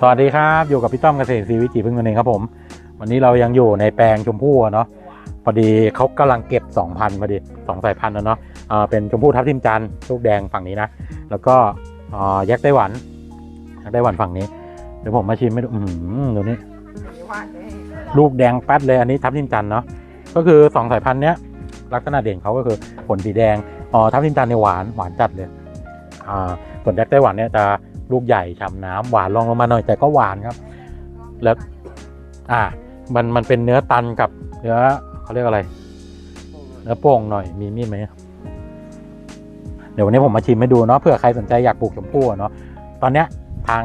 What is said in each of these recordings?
สวัสดีครับอยู่กับพี่ต้อมเกษตรศรีวิจิพึ่งตัวเองครับผม วันนี้เรายังอยู่ในแปลงชมพู่อะเนาะพอดีเขากำลังเก็บ 2,000พอดีสองสายพันธุ์นะเนาะอ่าเป็นชมพู่ทับทิมจันทร์ลูกแดงฝั่งนี้นะ แล้วก็อ่ายักษ์ไต้หวันยักษ์ไต้หวันฝั่งนี้เดี๋ยวผมมาชิมให้ดูอืมดูนี่ลูกแดงแป๊ดเลยอันนี้ทับทิมจันทร์เนาะก็คือสองสายพันธุ์เนี้ยลักษณะเด่นเขาก็คือผลสีแดงอ๋อทับทิมจันทร์เนี่ยหวานหวานจัดเลยอ่าส่วนยักษ์ไต้หวันเนี่ยจะ ลูกใหญ่ฉ่ำน้ำหวานรองลงมาหน่อยแต่ก็หวานครับ แล้วอ่ามันมันเป็นเนื้อตันกับเนื้อเขาเรียกอะไร เนื้อโป่งหน่อยมีมีดไหมเดี๋ยววันนี้ผมมาชิมให้ดูเนาะเผื่อใครสนใจอยากปลูกชมพู่เนาะตอนเนี้ยทาง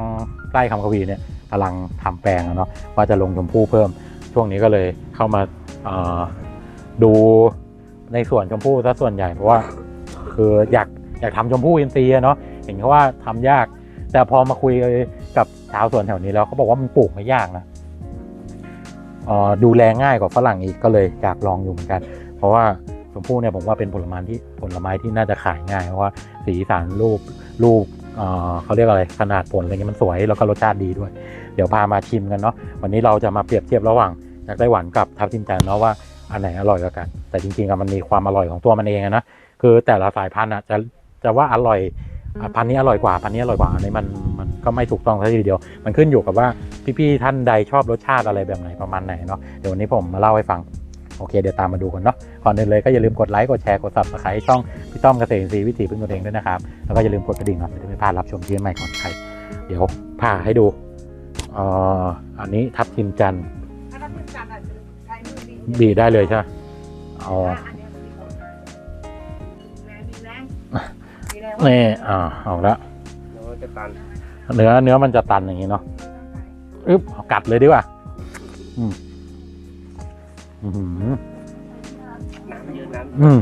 ใกล้คำกวีเนี่ยกำลังทำแปลงอะเนาะว่าจะลงชมพู่เพิ่ม ช่วงนี้ก็เลยเข้ามาดูในส่วนชมพู่ซะส่วนใหญ่เพราะว่าคืออยากอยากทำชมพู่อินทรีย์เนาะเห็นเขาว่าทำยาก แต่พอมาคุยกับชาวสวนแถวนี้แล้วเขาบอกว่ามันปลูกไม่ยากนะอ่อดูแลง่ายกว่าฝรั่งอีกก็เลยอยากลองอยู่เหมือนกัน เพราะว่าชมพู่เนี่ยผมว่าเป็นผลไม้ที่ผลไม้ที่น่าจะขายง่ายเพราะว่าสีสันรูปรูปเอ่อเขาเรียกอะไรขนาดผลอะไรเงี้ยมันสวยแล้วก็รสชาติดีด้วย เดี๋ยวพามาชิมกันเนาะวันนี้เราจะมาเปรียบเทียบระหว่างยักไต้หวันกับทับทิมจันเนาะว่าอันไหนอร่อยกว่ากัน แต่จริงๆมันมีความอร่อยของตัวมันเองนะคือแต่ละสายพันธุ์อะจะจะว่าอร่อย พันธุ์นี้อร่อยกว่าพันธุ์นี้อร่อยกว่าอันนี้มันมันก็ไม่ถูกต้องซะทีเดียว มันขึ้นอยู่กับว่าพี่ๆท่านใดชอบรสชาติอะไรแบบไหนประมาณไหนเนาะเดี๋ยววันนี้ผมมาเล่าให้ฟังโอเคเดี๋ยวตามมาดูกันเนาะก่อนอื่นเลยก็อย่าลืมกดไลค์กดแชร์กด subscribe ช่องพี่ต้อมเกษตรอินทรีย์วิถีพึ่งตัวเองด้วยนะครับแล้วก็อย่าลืมกดกระดิ่งเนาะจะได้ไม่พลาดรับชมคลิปใหม่ของใครเดี๋ยวพาให้ดูเอ่ออันนี้ทับทิมจันทร์ถ้าเราเป็นการอาจจะใช้มือดีบีได้เลยใช่ไหมอ๋อ นี่อ่าเอาละแล้วก็จะตันเนื้อเนื้อมันจะตันอย่างนี้เนาะอึ๊บเอากัดเลยดีกว่าอืมอื้อหือน้ำเยอะน้อืม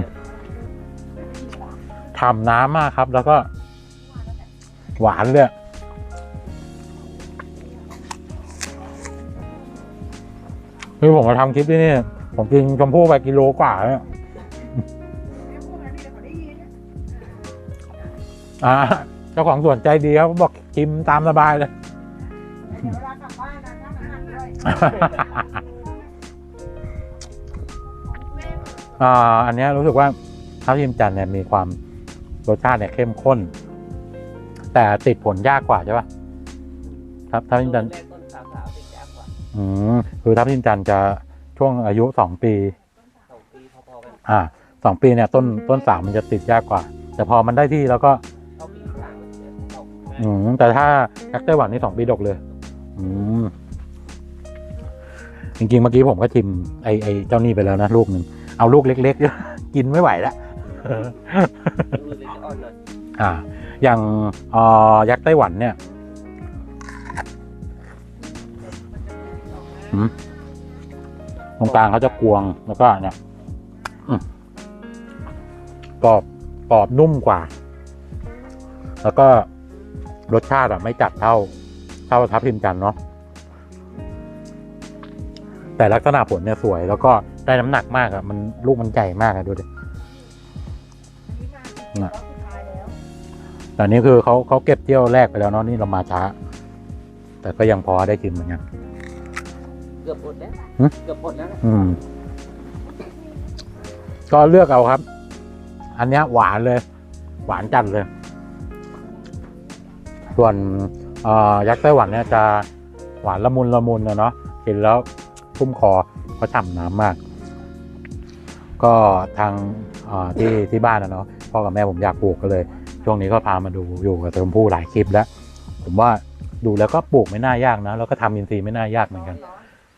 ฉ่ำน้ำมากครับ แล้วก็ หวานเลยคือผมมาทำคลิปที่นี่ ผมกินชมพู่ไปกิโลกว่าแล้ว อ่าเจ้าของสวนใจดีครับบอกชิมตามสบายเลยเดี๋ยวเวลากลับบ้านนะถ้ามันหักด้วยอ่าอันเนี้ยรู้สึกว่าทับทิมจันทร์เนี่ยมีความรสชาติเนี่ยเข้มข้น แต่ติดผลยากกว่าใช่ปะครับทับทิมจันทร์แรกต้นสาวสาวติดยากกว่าอืมคือทับทิมจันทร์จะช่วงอายุสองปีสองปีพอๆกันอ่าสองปีเนี่ยต้นต้นสามมันจะติดยากกว่า แต่พอมันได้ที่แล้วก็ อืมแต่ถ้ายักษ์ไต้หวันนี่สองปีดกเลย อืมจริงๆเมื่อกี้ผมก็ชิมไอไอเจ้านี่ไปแล้วนะลูกหนึ่งเอาลูกเล็กๆ กินไม่ไหวแล้วดูเลยจะอ่อนหน่อยอ่า อย่างเอ่อยักษ์ไต้หวันเนี่ยหืมตรงกลางเขาจะกวงแล้วก็เนี่ยอืมกรอบกรอบนุ่มกว่า แล้วก็ รสชาติอะไม่จัดเท่าเท่าทับทิมจันทร์เนาะแต่ลักษณะผลเนี่ยสวย แล้วก็ได้น้ำหนักมากอะมันลูกมันใหญ่มากอะดูดิน่ะแต่นี่คือเขาเขาเก็บเที่ยวแรกไปแล้วเนาะนี่เรามาช้า แต่ก็ยังพอได้กินเหมือนกันเกือบหมดแล้วหึเกือบหมดแล้วนะอืม ก็เลือกเอาครับ อันเนี้ยหวานเลย หวานจัดเลย ส่วนยักษ์ไต้หวันเนี่ยจะหวานละมุนละมุนนะเนาะกินแล้วทุ่มคอเพราะฉ่ำน้ำมาก ก็ทางที่ที่บ้านนะเนาะพ่อกับแม่ผมอยากปลูกก็เลย ช่วงนี้ก็พามาดูอยู่กับชมพู่หลายคลิปแล้ว ผมว่าดูแล้วก็ปลูกไม่น่ายากนะ แล้วก็ทำอินทรีย์ไม่น่ายากเหมือนกัน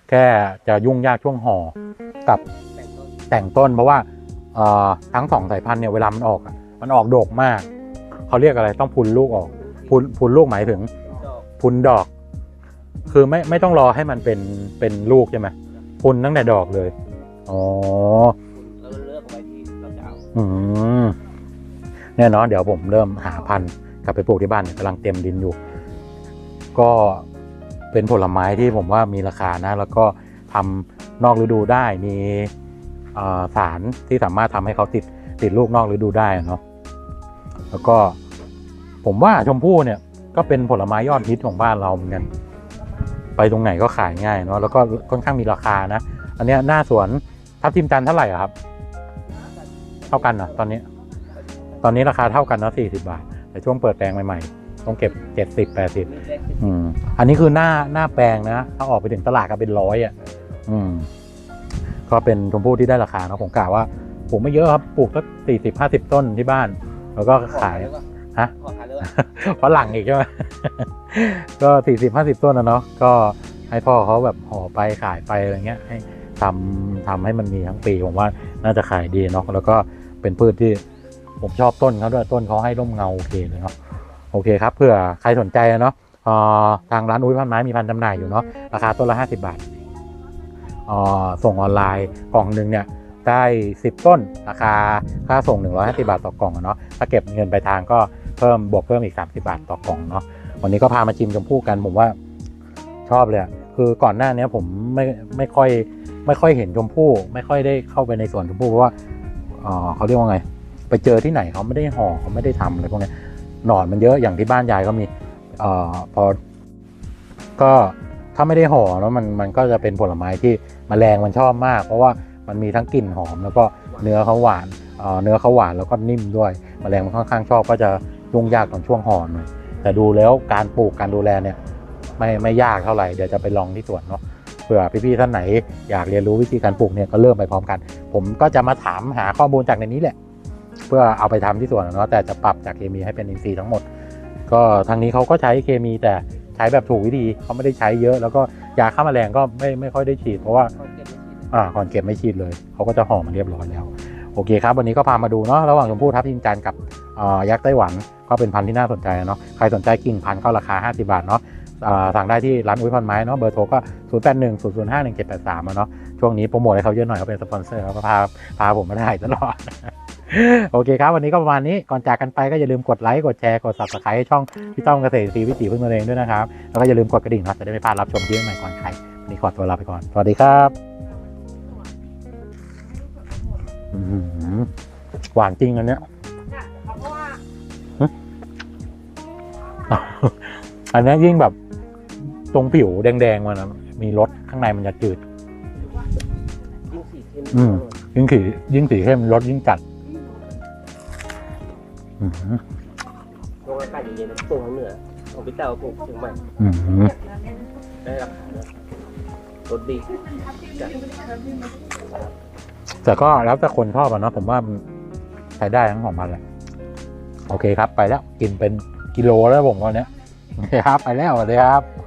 แค่จะยุ่งยากช่วงห่อกับแต่งต้นเพราะว่าทั้งสองสายพันธุ์เนี่ยเวลามันออกมันออกโดกมาก เขาเรียกอะไรต้องพุนลูกออก พุนพุนลูกหมายถึงดอกพุนดอก คือไม่ไม่ต้องรอให้มันเป็นเป็นลูกใช่ไหมพุนตั้งแต่ดอกเลย อ๋อแล้วก็เลือกเอาไว้ที่เราจะเอาอืมเนี่ยเนาะเดี๋ยวผมเริ่มหาพันธุ์กลับไปปลูกที่บ้านเนี่ยกำลังเต็มดินอยู่ ก็เป็นผลไม้ที่ผมว่ามีราคานะ แล้วก็ทำนอกฤดูได้มีเอ่อสารที่สามารถทำให้เขาติดติดลูกนอกฤดูได้อะเนาะแล้วก็ ผมว่าชมพู่เนี่ยก็เป็นผลไม้ยอดฮิตของบ้านเราเหมือนกัน ไปตรงไหนก็ขายง่ายเนาะแล้วก็ค่อนข้างมีราคานะ อันเนี้ยหน้าสวนทับทิมจันเท่าไหร่ครับ เท่ากันเหรอตอนนี้ ตอนนี้ราคาเท่ากันเนาะสี่สิบาท แต่ช่วงเปิดแปลงใหม่ๆ ต้องเก็บเจ็ดสิบแปดสิบอืมอันนี้คือหน้าหน้าแปลงนะ ถ้าออกไปถึงตลาดก็เป็นร้อยอะ อืม ก็เป็นชมพู่ที่ได้ราคานะผมกะว่าปลูกไม่เยอะครับปลูกสักสี่สิบห้าสิบต้นที่บ้าน แล้วก็ขาย ฮะขอขายแล้วก็ฝรั่งอีกใช่ไหมก็สี่สิบห้าสิบต้นนะเนาะก็ให้พ่อเขาแบบห่อไปขายไปอะไรเงี้ยให้ทำทำให้มันมีทั้งปีผมว่าน่าจะขายดีเนาะแล้วก็เป็นพืชที่ผมชอบต้นเขาด้วยต้นเขาให้ร่มเงาโอเคเลยเนาะโอเคครับเผื่อใครสนใจเนาะเอ่อทางร้านอุ้ยพันไม้มีพันจำหน่ายอยู่เนาะราคาต้นละ 50 บาทเอ่อส่งออนไลน์กล่องหนึ่งเนี่ยได้ 10 ต้น ราคาค่าส่ง 150 บาทต่อกล่องอะเนาะถ้าเก็บเงินไปลายทางก็ เพิ่มบวกเพิ่มอีก 30 บาทต่อกล่องเนาะวันนี้ก็พามาชิมชมพู่กันผมว่าชอบเลยคือก่อนหน้านี้ผมไม่ไม่ค่อยไม่ค่อยเห็นชมพู่ ไม่ค่อยได้เข้าไปในสวนชมพู่เพราะว่าเขาเรียกว่าไง ไปเจอที่ไหนเขาไม่ได้ห่อเขาไม่ได้ทำอะไรพวกนี้หนอนมันเยอะอย่างที่บ้านยายก็มีเอ่อพอ ก็ถ้าไม่ได้ห่อแล้วมันมันก็จะเป็นผลไม้ที่มแมลงมันชอบมาก เพราะว่ามันมีทั้งกลิ่นหอม แล้วก็เนื้อเขาหวานเอ่อเนื้อเขาหวานแล้วก็นิ่มด้วยมแมลงมันค่อนข้างชอบก็จะ ยุ่งยากตอนช่วงห่อหน่อยแต่ดูแล้วการปลูกการดูแลเนี่ยไม่ไม่ยากเท่าไหร่เดี๋ยวจะไปลองที่สวนเนาะเผื่อพี่ๆท่านไหนอยากเรียนรู้วิธีการปลูกเนี่ยก็เริ่มไปพร้อมกัน ผมก็จะมาถามหาข้อมูลจากในนี้แหละ เพื่อเอาไปทำที่สวนเนาะแต่จะปรับจากเคมีให้เป็นอินทรีย์ทั้งหมด ก็ทางนี้เขาก็ใช้เคมีแต่ใช้แบบถูกวิธีเขาไม่ได้ใช้เยอะ แล้วก็ยาฆ่าแมลงก็ไม่ไม่ค่อยได้ฉีดเพราะว่าเขาเก็บไม่ฉีดอ่าก่อนเก็บไม่ฉีดเลยเขาก็จะห่อมันเรียบร้อยแล้ว โอเคครับ วันนี้ก็พามาดูเนาะระหว่างชมพู่ทับทิมจันทร์กับอ่ายักษ์ไต้หวัน ก็เป็นพันธุ์ที่น่าสนใจเนาะใครสนใจกิ่งพันธุ์ก็ราคา 50 บาทเนาะอ่าสั่งได้ที่ร้านอุ้ยพันไม้เนาะเบอร์โทรก็ 0 8 1 0 0 5 1 7 8 3เนาะช่วงนี้โปรโมทให้เขาเยอะหน่อยเขาเป็นสปอนเซอร์เขาพาพาผมมาถ่ายตลอด โอเคครับ วันนี้ก็ประมาณนี้ก่อนจากกันไปก็อย่าลืมกดไลค์กดแชร์กด subscribe ช่องพี่ต้อมเกษตรซีวิถีพึ่งตัวเองด้วยนะครับ แล้วก็อย่าลืมกดกระดิ่งนะจะได้ไม่พลาดรับชมคลิปใหม่ก่อนใครวันนี้ขอตัวลาไปก่อนสวัสดีครับหวานจริงอันเนี้ย อันเนี้ยยิ่งแบบตรงผิวแดงๆมันนะมีรสข้างในมันจะจืด ยิ่งสีเข้มอืม ยิ่งสียิ่งสีเข้มรสยิ่งจัดอื้อหือช่วงอากาศเย็นๆปลูกทางเหนือของพี่เต้าปลูกเชียงใหม่อื้อหือได้ราคาด้วยรสดีแต่ก็แล้วแต่คนชอบอะเนาะผมว่ามันใช้ได้ทั้งของมันแหละ โอเคครับไปแล้วกินเป็น กิโลแล้วผมตอนเนี้ยครับไปแล้วสวัสดีครับ